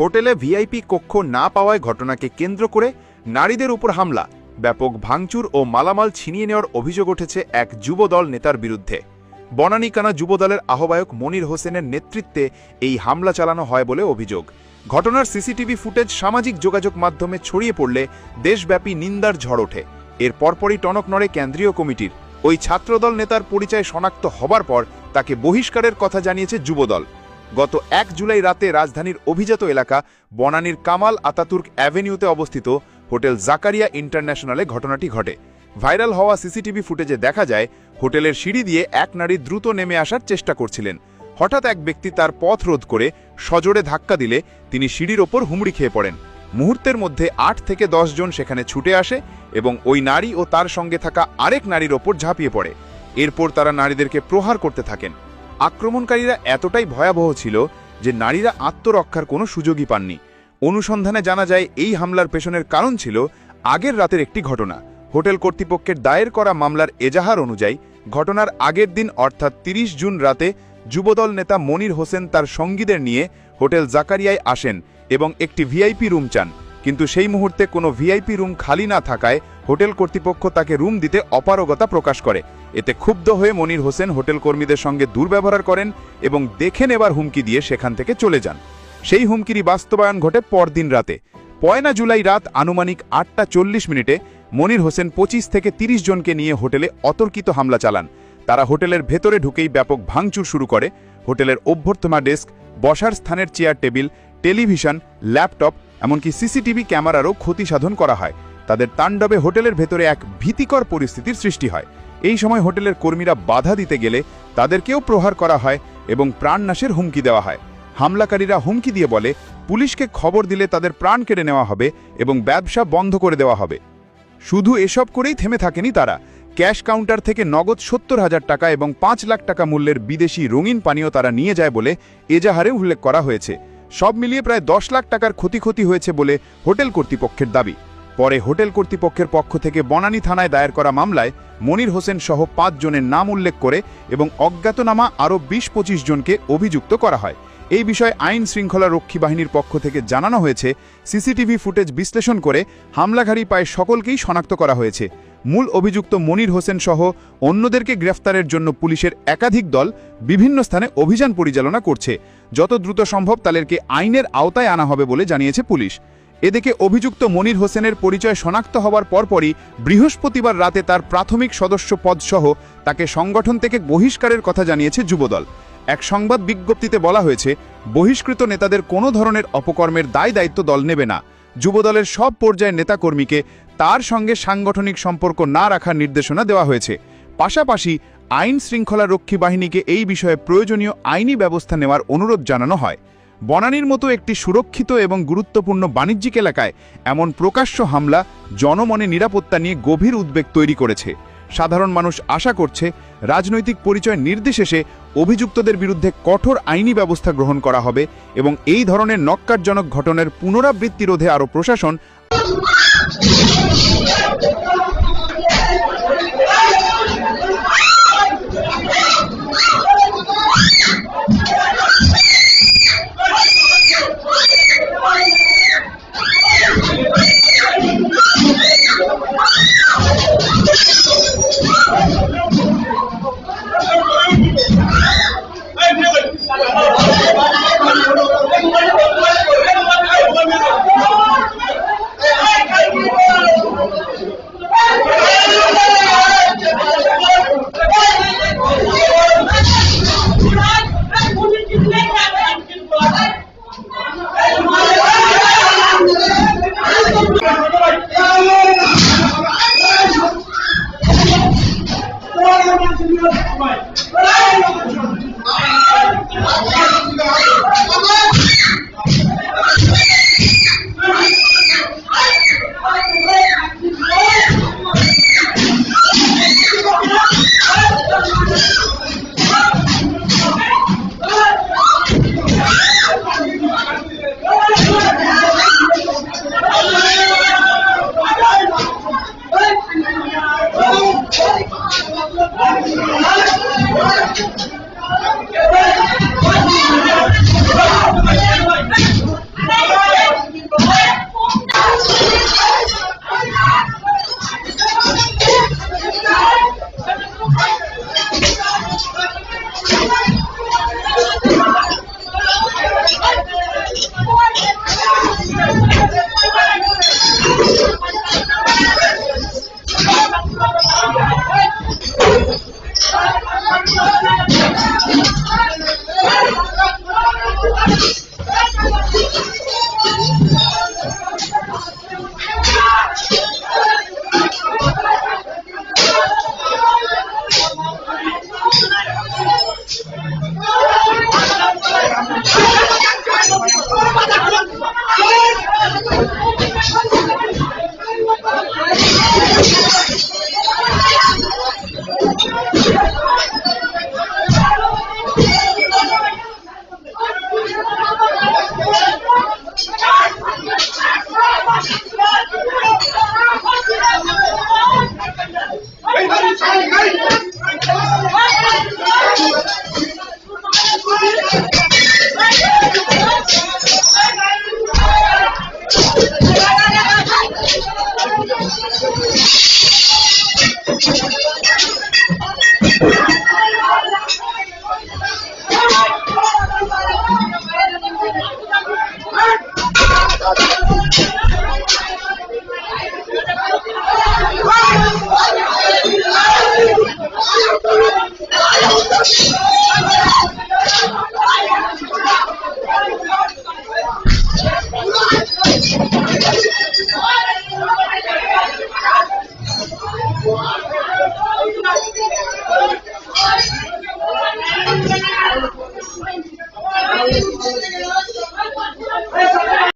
হোটেলে ভিআইপি কক্ষ না পাওয়ায় ঘটনাকে কেন্দ্র করে নারীদের উপর হামলা। ব্যাপক ভাঙচুর ও মালামাল ছিনিয়ে নেওয়ার অভিযোগ উঠেছে এক যুবদল নেতার বিরুদ্ধে। বনানীকানা যুবদলের আহ্বায়ক মনির হোসেনের নেতৃত্বে এই হামলা চালানো হয় বলে অভিযোগ। ঘটনার সিসিটিভি ফুটেজ সামাজিক যোগাযোগ মাধ্যমে ছড়িয়ে পড়লে দেশব্যাপী নিন্দার ঝড় ওঠে। এর পরপরই টনক নড়ে কেন্দ্রীয় কমিটির। ওই ছাত্রদল নেতার পরিচয় শনাক্ত হবার পর তাকে বহিষ্কারের কথা জানিয়েছে যুবদল। গত এক জুলাই রাতে রাজধানীর অভিজাত এলাকা বনানীর কামাল আতাতুর্ক অ্যাভিনিউতে অবস্থিত হোটেল জাকারিয়া ইন্টারন্যাশনালে ঘটনাটি ঘটে। ভাইরাল হওয়া সিসিটিভি ফুটেজে দেখা যায়, হোটেলের সিঁড়ি দিয়ে এক নারী দ্রুত নেমে আসার চেষ্টা করছিলেন। হঠাৎ এক ব্যক্তি তার পথ রোধ করে সজোরে ধাক্কা দিলে তিনি সিঁড়ির ওপর হুমড়ি খেয়ে পড়েন। মুহূর্তের মধ্যে আট থেকে জন সেখানে ছুটে আসে এবং ওই নারী ও তার সঙ্গে থাকা আরেক নারীর ওপর ঝাঁপিয়ে পড়ে। এরপর তারা নারীদেরকে প্রহার করতে থাকেন। আক্রমণকারীরা এতটাই ভয়াবহ ছিল যে নারীরা আত্মরক্ষার কোনো সুযোগই পাননি। অনুসন্ধানে জানা যায়, এই হামলার পেছনের কারণ ছিল আগের রাতের একটি ঘটনা। হোটেল কর্তৃপক্ষের দায়ের করা মামলার এজাহার অনুযায়ী, ঘটনার আগের দিন অর্থাৎ ৩০ জুন রাতে যুবদল নেতা মনির হোসেন তার সঙ্গীদের নিয়ে হোটেল জাকারিয়ায় আসেন এবং একটি ভিআইপি রুম চান। কিন্তু সেই মুহূর্তে কোনো ভিআইপি রুম খালি না থাকায় হোটেল কর্তৃপক্ষ তাকে রুম দিতে অপারগতা প্রকাশ করে। এতে ক্ষুব্ধ হয়ে মনির হোসেন হোটেল কর্মীদের সঙ্গে দুর্ব্যবহার করেন এবং দেখে নেবার হুমকি দিয়ে সেখান থেকে চলে যান। সেই হুমকিরই বাস্তবায়ন ঘটে পরদিন রাতে। পয়না জুলাই রাত আনুমানিক আটটা চল্লিশ মিনিটে মনির হোসেন পঁচিশ থেকে ৩০ জনকে নিয়ে হোটেলে অতর্কিত হামলা চালান। তারা হোটেলের ভেতরে ঢুকেই ব্যাপক ভাঙচুর শুরু করে। হোটেলের অভ্যর্থনা ডেস্ক, বসার স্থানের চেয়ার টেবিল, টেলিভিশন, ল্যাপটপ এমনকি সিসিটিভি ক্যামেরারও ক্ষতি সাধন করা হয়। তাদের তাণ্ডবে হোটেলের ভেতরে এক ভীতিকর পরিস্থিতির সৃষ্টি হয়। এই সময় হোটেলের কর্মীরা বাধা দিতে গেলে তাদেরকেও প্রহার করা হয় এবং প্রাণনাশের হুমকি দেওয়া হয়। হামলাকারীরা হুমকি দিয়ে বলে, পুলিশকে খবর দিলে তাদের প্রাণ কেড়ে নেওয়া হবে এবং ব্যবসা বন্ধ করে দেওয়া হবে। শুধু এসব করেই থেমে থাকেনি তারা। ক্যাশ কাউন্টার থেকে নগদ সত্তর হাজার টাকা এবং পাঁচ লাখ টাকা মূল্যের বিদেশি রঙিন পানীয় তারা নিয়ে যায় বলে এজাহারে উল্লেখ করা হয়েছে। সব মিলিয়ে প্রায় দশ লাখ টাকার ক্ষতি ক্ষতি হয়েছে বলে হোটেল কর্তৃপক্ষের দাবি। পরে হোটেল কর্তৃপক্ষের পক্ষ থেকে বনানী থানায় দায়ের করা মামলায় মনির হোসেন সহ পাঁচ জনের নাম উল্লেখ করে এবং অজ্ঞাতনামা আরও বিশ পঁচিশ জনকে অভিযুক্ত করা হয়। এই বিষয়ে আইন শৃঙ্খলা রক্ষী বাহিনীর পক্ষ থেকে জানানো হয়েছে, সিসিটিভি ফুটেজ বিশ্লেষণ করে হামলাঘারী পায় সকলকেই শনাক্ত করা হয়েছে। মূল অভিযুক্ত মনির হোসেন সহ অন্যদেরকে গ্রেফতারের জন্য পুলিশের একাধিক দল বিভিন্ন স্থানে অভিযান পরিচালনা করছে। যত দ্রুত সম্ভব তাদেরকে আইনের আওতায় আনা হবে বলে জানিয়েছে পুলিশ। এদিকে অভিযুক্ত মনির হোসেনের পরিচয় শনাক্ত হওয়ার পরপরই বৃহস্পতিবার রাতে তার প্রাথমিক সদস্য পদসহ তাকে সংগঠন থেকে বহিষ্কারের কথা জানিয়েছে যুবদল। এক সংবাদ বিজ্ঞপ্তিতে বলা হয়েছে, বহিষ্কৃত নেতাদের কোনো ধরনের অপকর্মের দায় দায়িত্ব দল নেবে না। যুবদলের সব পর্যায়ের নেতাকর্মীকে তার সঙ্গে সাংগঠনিক সম্পর্ক না রাখার নির্দেশনা দেওয়া হয়েছে। পাশাপাশি আইন শৃঙ্খলা রক্ষী বাহিনীকে এই বিষয়ে প্রয়োজনীয় আইনি ব্যবস্থা নেওয়ার অনুরোধ জানানো হয়। বনানীর মতো একটি সুরক্ষিত এবং গুরুত্বপূর্ণ বাণিজ্যিক এলাকায় এমন প্রকাশ্য হামলা জনমনে নিরাপত্তা নিয়ে গভীর উদ্বেগ তৈরি করেছে। সাধারণ মানুষ আশা করছে রাজনৈতিক পরিচয় নির্দেশেষে অভিযুক্তদের বিরুদ্ধে কঠোর আইনি ব্যবস্থা গ্রহণ করা হবে এবং এই ধরনের নক্কারজনক ঘটনার পুনরাবৃত্তি রোধে আরও প্রশাসন Vai! Vai! Vai!